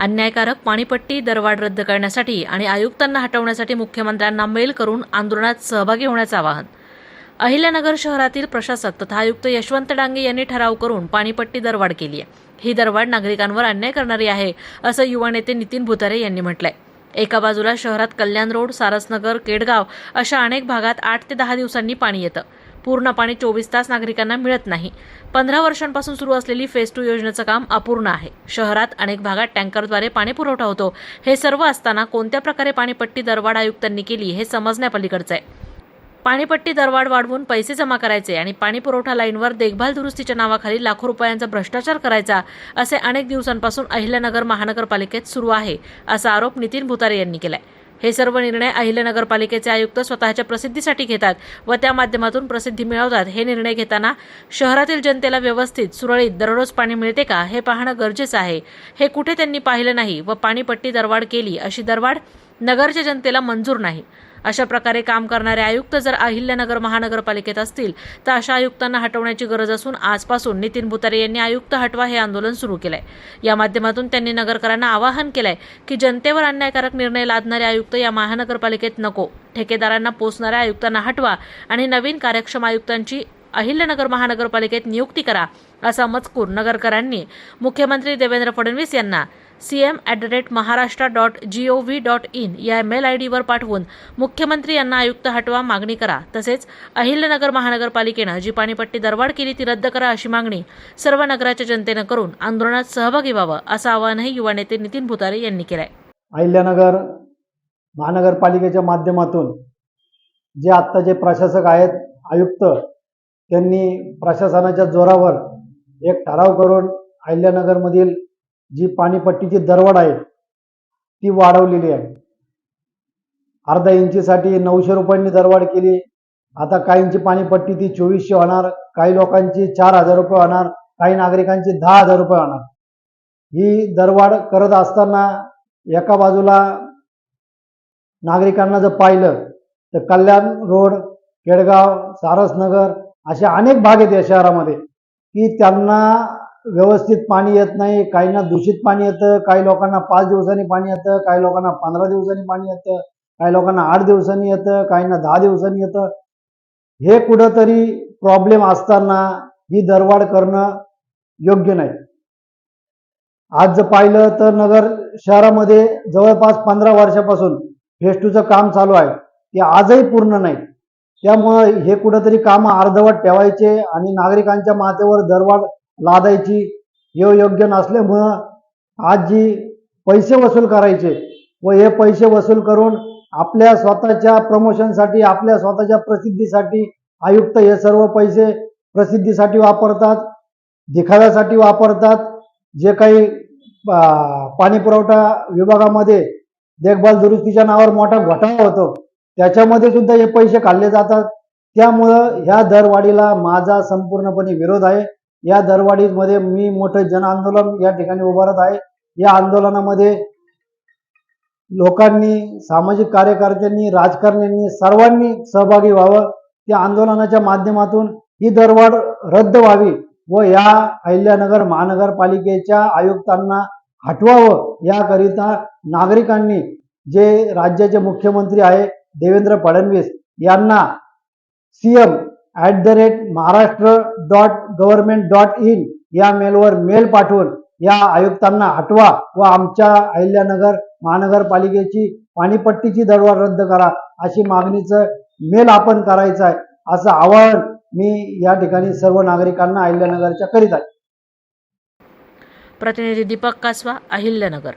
अन्यायकारक पाणीपट्टी दरवाढ रद्द करण्यासाठी आणि आयुक्तांना हटवण्यासाठी मुख्यमंत्र्यांना मेल करून आंदोलनात सहभागी होण्याचं आवाहन. अहिल्यानगर शहरातील प्रशासक तथा आयुक्त यशवंत डांगे यांनी ठराव करून पाणीपट्टी दरवाढ केली आहे. ही दरवाढ नागरिकांवर अन्याय करणारी आहे असं युवा नेते नितीन भुतारे यांनी म्हटलंय. एका बाजूला शहरात कल्याण रोड सारसनगर केडगाव अशा अनेक भागात आठ ते दहा दिवसांनी पाणी येतं. पूर्ण पाणी चोवीस तास नागरिकांना मिळत नाही. पंधरा वर्षांपासून सुरू असलेली फेज टू योजनेचं काम अपूर्ण आहे. शहरात अनेक भागात टँकरद्वारे पाणी पुरवठा होतो. हे सर्व असताना कोणत्या प्रकारे पाणीपट्टी दरवाढ आयुक्तांनी केली हे समजण्यापलीकडचं आहे. पाणीपट्टी दरवाढ वाढवून पैसे जमा करायचे आणि पाणी पुरवठा लाईनवर देखभाल दुरुस्तीच्या नावाखाली लाखो रुपयांचा भ्रष्टाचार करायचा असे अनेक दिवसांपासून अहिल्यानगर महानगरपालिकेत सुरू आहे असा आरोप नितीन भुतारे यांनी केलाय. हे सर्व निर्णय अहिल्यानगरपालिकेचे आयुक्त स्वतःच्या प्रसिद्धीसाठी घेतात व त्या माध्यमातून प्रसिद्धी मिळवतात. हे निर्णय घेताना शहरातील जनतेला व्यवस्थित सुरळीत दररोज पाणी मिळते का हे पाहणं गरजेचं आहे. हे कुठे त्यांनी पाहिलं नाही व पाणीपट्टी दरवाढ केली अशी दरवाढ नगरच्या जनतेला मंजूर नाही. अशा प्रकारे काम करणारे आयुक्त जर अहिल्यानगर महानगरपालिकेत असतील तर अशा आयुक्तांना हटवण्याची गरज असून आजपासून नितीन भुतारे यांनी आयुक्त हटवा हे आंदोलन सुरू केलंय. या माध्यमातून त्यांनी नगरकरांना आवाहन केलंय की जनतेवर अन्यायकारक निर्णय लादणारे आयुक्त या महानगरपालिकेत नको. ठेकेदारांना पोचणाऱ्या आयुक्तांना हटवा आणि नवीन कार्यक्षम आयुक्तांची अहिल्यानगर महानगरपालिकेत नियुक्ती करा असा मजकूर नगरकरांनी मुख्यमंत्री देवेंद्र फडणवीस यांना C M at the rate Maharashtra dot G O V dot in या मेल आय डीवर पाठवून मुख्यमंत्री यांना आयुक्त हटवा मागणी करा. तसेच अहिल्यानगर महानगरपालिकेनं जी पाणीपट्टी दरवाढ केली ती रद्द करा अशी मागणी सर्व नगराच्या जनतेनं करून आंदोलनात सहभागी व्हावं असं आवाहनही युवा नेते नितीन भुतारे यांनी केलं आहे अहिल्यानगर महानगरपालिकेच्या माध्यमातून जे आत्ता जे प्रशासक आहेत आयुक्त त्यांनी प्रशासनाच्या जोरावर एक ठराव करून अहिल्यानगरमधील जी पाणीपट्टीची दरवाढ आहे ती वाढवलेली आहे. अर्धा इंचीसाठी नऊशे रुपयांनी दरवाढ केली. आता काहींची पाणीपट्टी ती चोवीसशे होणार काही लोकांची चार हजार रुपये होणार काही नागरिकांची दहा हजार रुपये होणार. ही दरवाढ करत असताना एका बाजूला नागरिकांना जर पाहिलं तर कल्याण रोड केडगाव सारसनगर असे अनेक भाग आहेत या शहरामध्ये की त्यांना व्यवस्थित पाणी येत नाही काहींना दूषित पाणी येतं काही लोकांना पाच दिवसांनी पाणी येतं काही लोकांना पंधरा दिवसांनी पाणी येतं काही लोकांना आठ दिवसांनी येतं काहींना दहा दिवसांनी येतं. हे कुठंतरी प्रॉब्लेम असताना ही दरवाढ करणं योग्य नाही. आज जर पाहिलं तर नगर शहरामध्ये जवळपास पंधरा वर्षापासून फेस टूचं काम चालू आहे. ते आजही पूर्ण नाही. त्यामुळं हे कुठंतरी कामं अर्धवट ठेवायचे आणि नागरिकांच्या माथेवर दरवाढ लादायची हे योग्य नसल्यामुळं आज जी पैसे वसूल करायचे व हे पैसे वसूल करून आपल्या स्वतःच्या प्रमोशनसाठी आपल्या स्वतःच्या प्रसिद्धीसाठी आयुक्त हे सर्व पैसे प्रसिद्धीसाठी वापरतात दिखाव्यासाठी वापरतात. जे काही पाणीपुरवठा पाणी पुरवठा विभागामध्ये देखभाल दुरुस्तीच्या नावावर मोठा घोटाळा होतो. त्याच्यामध्ये सुद्धा हे पैसे काढले जातात. त्यामुळं ह्या दरवाढीला माझा संपूर्णपणे विरोध आहे. या दरवाढीमध्ये मी मोठं जन आंदोलन या ठिकाणी उभारत आहे. या आंदोलनामध्ये लोकांनी सामाजिक कार्यकर्त्यांनी राजकारण्यांनी सर्वांनी सहभागी व्हावं. त्या आंदोलनाच्या माध्यमातून ही दरवाढ रद्द व्हावी व या अहिल्यानगर महानगरपालिकेच्या आयुक्तांना हटवावं. याकरिता नागरिकांनी जे राज्याचे मुख्यमंत्री आहे देवेंद्र फडणवीस यांना CM at the rate Maharashtra dot government dot in या मेलवर मेल पाठवून या आयुक्तांना हटवा व आमच्या अहिल्यानगर महानगरपालिकेची पाणीपट्टीची दरवाढ रद्द करा अशी मागणीचं मेल आपण करायचं आहे असं आवाहन मी या ठिकाणी सर्व नागरिकांना अहिल्यानगरच्या करीत आहे. प्रतिनिधी दीपक कासवा अहिल्यानगर.